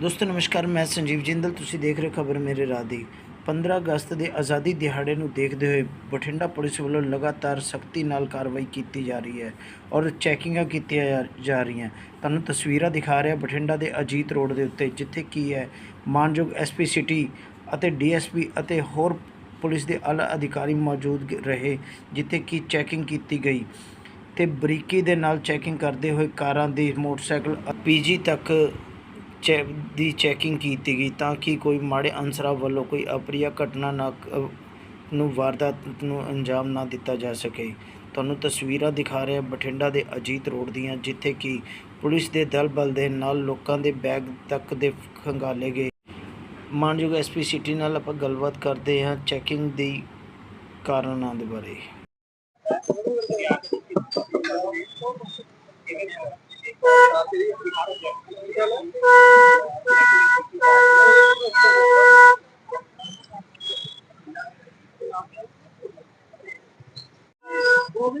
ਦੋਸਤੋ, ਨਮਸਕਾਰ, ਮੈਂ ਸੰਜੀਵ ਜਿੰਦਲ। ਤੁਸੀਂ ਦੇਖ ਰਹੇ ਹੋ ਖਬਰ ਮੇਰੇ ਰਾਹ ਦੀ। 15 ਅਗਸਤ ਦੇ ਆਜ਼ਾਦੀ ਦਿਹਾੜੇ ਨੂੰ ਦੇਖਦੇ ਹੋਏ ਬਠਿੰਡਾ ਪੁਲਿਸ ਵੱਲੋਂ ਲਗਾਤਾਰ ਸਖਤੀ ਨਾਲ ਕਾਰਵਾਈ ਕੀਤੀ ਜਾ ਰਹੀ ਹੈ ਔਰ ਚੈਕਿੰਗਾਂ ਕੀਤੀਆਂ ਜਾ- ਜਾ ਰਹੀਆਂ। ਤੁਹਾਨੂੰ ਤਸਵੀਰਾਂ ਦਿਖਾ ਰਿਹਾ ਬਠਿੰਡਾ ਦੇ ਅਜੀਤ ਰੋਡ ਦੇ ਉੱਤੇ, ਜਿੱਥੇ ਕੀ ਹੈ, ਮਾਨਯੋਗ ਐਸਪੀ ਸਿਟੀ ਅਤੇ ਡੀਐਸਪੀ ਅਤੇ ਹੋਰ ਪੁਲਿਸ ਦੇ ਆਲਾ ਅਧਿਕਾਰੀ ਮੌਜੂਦ ਰਹੇ, ਜਿੱਥੇ ਕੀ ਚੈਕਿੰਗ ਕੀਤੀ ਗਈ। ਤੇ ਬਰੀਕੀ ਦੇ ਨਾਲ ਚੈਕਿੰਗ ਕਰਦੇ ਹੋਏ ਕਾਰਾਂ ਦੀ ਮੋਟਰਸਾਈਕਲ ਪੀਜੀ ਤੱਕ ਚੈ ਦੀ ਚੈਕਿੰਗ ਕੀਤੀ ਗਈ ਤਾਂ ਕਿ ਕੋਈ ਮਾੜੇ ਅਨਸਰਾਂ ਵੱਲੋਂ ਕੋਈ ਅਪਰੀਆ ਘਟਨਾ ਨਾ ਕ- ਨੂੰ ਵਾਰਦਾਤ ਨੂੰ ਅੰਜਾਮ ਨਾ ਦਿੱਤਾ ਜਾ ਸਕੇ। ਤੁਹਾਨੂੰ ਤਸਵੀਰਾਂ ਦਿਖਾ ਰਿਹਾ ਬਠਿੰਡਾ ਦੇ ਅਜੀਤ ਰੋਡ ਦੀਆਂ, ਜਿੱਥੇ ਕਿ ਪੁਲਿਸ ਦੇ ਦਲ ਬਲ ਦੇ ਨਾਲ ਲੋਕਾਂ ਦੇ ਬੈਗ ਤੱਕ ਦੇ ਖੰਗਾਲੇ ਗਏ। ਮਾਨਯੋਗ ਐਸਪੀ ਸਿਟੀ ਨਾਲ ਆਪਾਂ ਗੱਲਬਾਤ ਕਰਦੇ ਹਾਂ ਚੈਕਿੰਗ ਦੀ ਕਾਰਨਾਂ ਦੇ ਬਾਰੇ। ਕੋਈ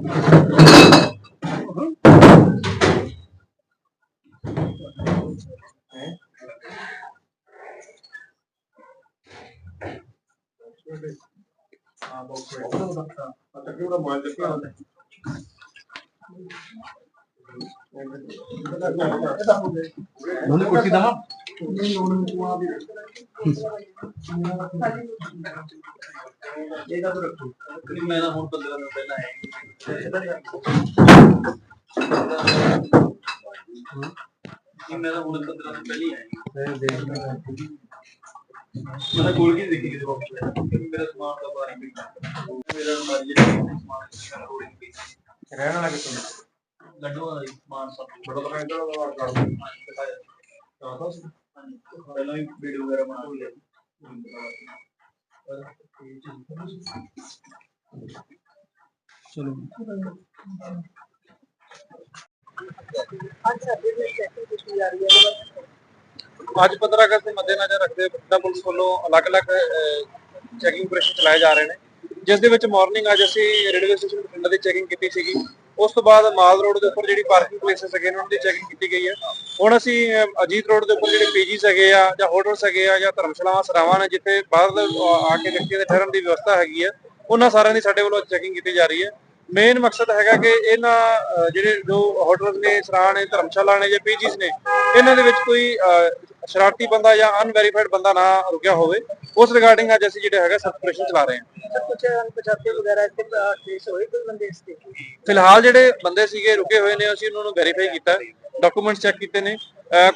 ਨਹੀਂ ਉਹਨੇ ਕੁਰਸੀ ਦਵਾ ਇਹਦਾ ਤਾਂ ਰੱਖੋ ਕਿ ਮੈਂ ਤਾਂ ਹੁਣ 15 ਦਿਨ ਪਹਿਲਾਂ ਆਇਆ ਕਿ ਮੈਂ ਤਾਂ ਹੁਣ 15 ਦਿਨ ਪਹਿਲਾਂ ਆਇਆ ਮੈਂ ਤਾਂ ਗੋਲ ਕੀ ਦੇਖੀ ਕਿਤੇ ਬਾਕਸ ਮੇਰਾ ਸਮਾਨ ਦਾ ਬਾਰੇ ਵੀ ਮੇਰਾ ਨੰਬਰ ਜਿਹੜਾ ਸਮਾਨ ਮੇਰਾ ਹੋਰ ਹੀ ਰਹਿਣ ਵਾਲਾ ਕਿੱਥੋਂ ਲੱਡੂ ਵਾਲਾ ਸਮਾਨ ਸਭ ਬੜਾ ਬੜਾ ਇੰਦਰ ਦਾ ਵਾਰ ਕਰ ਹਾਂਜੀ, ਪਹਿਲਾਂ ਵੀ ਵੀਡੀਓ ਵਗੈਰਾ ਬਣਾ ਲਈ ਚਲੋ। ਅੱਜ 15 ਅਗਸਤ ਦੇ ਮੱਦੇਨਜ਼ਰ ਰੱਖਦੇ ਹੋਏ ਬਠਿੰਡਾ ਪੁਲਿਸ ਵੱਲੋਂ ਅਲੱਗ-ਅਲੱਗ ਚੈਕਿੰਗ ਆਪਰੇਸ਼ਨ ਚਲਾਏ ਜਾ ਰਹੇ ਨੇ। ਜਿਸ ਦੇ ਵਿੱਚ ਮਾਰਨਿੰਗ ਅੱਜ ਅਸੀਂ ਰੇਲਵੇ ਸਟੇਸ਼ਨ ਬਠਿੰਡਾ ਦੀ ਚੈਕਿੰਗ ਕੀਤੀ ਸੀਗੀ। ਉਸ ਤੋਂ ਬਾਅਦ ਮਾਲ ਰੋਡ ਦੇ ਉੱਪਰ ਜਿਹੜੀ ਪਾਰਕਿੰਗ ਪਲੇਸਸ ਹੈਗੇ ਨੇ, ਉਹਨਾਂ ਦੀ ਚੈਕਿੰਗ ਕੀਤੀ ਗਈ ਹੈ। ਹੁਣ ਅਸੀਂ ਅਜੀਤ ਰੋਡ ਦੇ ਉੱਪਰ ਜਿਹੜੇ ਪੀਜੀਸ ਹੈਗੇ ਆ ਜਾਂ ਹੋਟਲਸ ਹੈਗੇ ਆ ਜਾਂ ਧਰਮਸ਼ਾਲਾਵਾਂ ਸਰਾਵਾਂ ਨੇ, ਜਿੱਥੇ ਬਾਹਰ ਆ ਕੇ ਵਿਅਕਤੀਆਂ ਦੇ ਠਹਿਰਨ ਦੀ ਵਿਵਸਥਾ ਹੈਗੀ ਹੈ, ਉਹਨਾਂ ਸਾਰਿਆਂ ਦੀ ਸਾਡੇ ਵੱਲੋਂ ਚੈਕਿੰਗ ਕੀਤੀ ਜਾ ਰਹੀ ਹੈ। ਮੇਨ ਮਕਸਦ ਹੈਗਾ ਕਿ ਇਹਨਾਂ ਜਿਹੜੇ ਜੋ ਹੋਟਲਸ ਨੇ ਸਰਾਂ ਨੇ, ਧਰਮਸ਼ਾਲਾ ਨੇ ਜਾਂ ਪੀਜੀਸ ਨੇ, ਇਹਨਾਂ ਦੇ ਵਿੱਚ ਕੋਈ ਸ਼ਰਾਰਤੀ ਬੰਦਾ ਜਾਂ ਅਨਵੈਰੀਫਾਈਡ ਬੰਦਾ ਨਾ ਰੁਕਿਆ ਹੋਵੇ। ਉਸ ਰਿਗਾਰਡਿੰਗ ਅੱਜ ਅਸੀਂ ਜਿਹੜੇ ਹੈਗਾ ਸਰਕੂਲੇਸ਼ਨ ਚਲਾ ਰਹੇ ਹਾਂ। ਕੁਝ ਅਣਪਛਾਤੇ ਵਗੈਰਾ ਇੱਥੇ ਕੇਸ ਹੋਏ ਕੋਈ ਬੰਦੇ ਇਸ ਤੇ? ਫਿਲਹਾਲ ਜਿਹੜੇ ਬੰਦੇ ਸੀਗੇ, ਰੁਕੇ ਹੋਏ ਨੇ, ਅਸੀਂ ਉਹਨਾਂ ਨੂੰ ਵੈਰੀਫਾਈ ਕੀਤਾ। ਡਾਕੂਮੈਂਟਸ ਚੈੱਕ ਕੀਤੇ ਨੇ।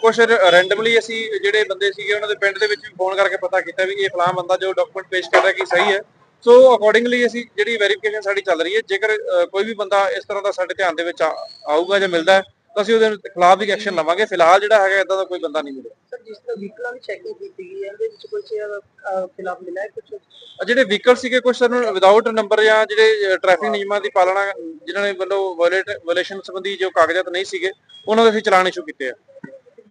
ਕੁਝ ਰੈਂਡਮਲੀ ਅਸੀਂ ਜਿਹੜੇ ਬੰਦੇ ਸੀਗੇ, ਉਹਨਾਂ ਦੇ ਪਿੰਡ ਦੇ ਵਿੱਚ ਵੀ ਫੋਨ ਕਰਕੇ ਪਤਾ ਕੀਤਾ ਵੀ ਇਹ ਫਲਾਂ ਬੰਦਾ ਜੋ ਡਾਕੂਮੈਂਟ ਪੇਸ਼ ਕਰ ਰਿਹਾ ਕਿ ਸਹੀ ਹੈ। ਸੋ ਅਕੋਰਡਿੰਗਲੀ ਅਸੀਂ ਜਿਹੜੀ ਵੈਰੀਫਿਕੇਸ਼ਨ ਸਾਡੀ ਚੱਲ ਰਹੀ ਹੈ, ਜੇਕਰ ਕੋਈ ਵੀ ਬੰਦਾ ਇਸ ਤਰ੍ਹਾਂ ਦਾ ਸਾਡੇ ਧਿਆਨ ਦੇ ਵਿੱਚ ਆਊਗਾ ਜਾਂ ਮਿਲਦਾ ਹੈ ਤਾਂ ਅਸੀਂ ਉਹਦੇ ਖਿਲਾਫ ਵੀ ਐਕਸ਼ਨ ਲਵਾਂਗੇ। ਫਿਲਹਾਲ ਜਿਹੜਾ ਹੈਗਾ ਇਦਾਂ ਦਾ ਕੋਈ ਬੰਦਾ ਨਹੀਂ ਮਿਲਿਆ। ਸਰ ਜਿਸ ਤਰ੍ਹਾਂ ਵਹੀਕਲਾਂ ਦੀ ਚੈਕਿੰਗ ਕੀਤੀ ਗਈ ਹੈ ਉਹਦੇ ਵਿੱਚ ਕੁਝ ਖਿਲਾਫ ਮਿਲਾ ਹੈ ਕੁਝ ਜਿਹੜੇ ਵਹੀਕਲ ਸੀਗੇ ਕੁਝ ਸਾਨੂੰ ਵਿਦਆਊਟ ਨੰਬਰ ਜਾਂ ਜਿਹੜੇ ਟ੍ਰੈਫਿਕ ਨਿਯਮਾਂ ਦੀ ਪਾਲਣਾ ਜਿਨ੍ਹਾਂ ਨੇ ਵੱਲੋਂ ਵਾਇਲੇਸ਼ਨ ਸੰਬੰਧੀ ਜੋ ਕਾਗਜ਼ਾਤ ਨਹੀਂ ਸੀਗੇ ਉਹਨਾਂ ਦੇ ਅਸੀਂ ਚਲਾਨ ਇਸ਼ੂ ਕੀਤੇ ਆ।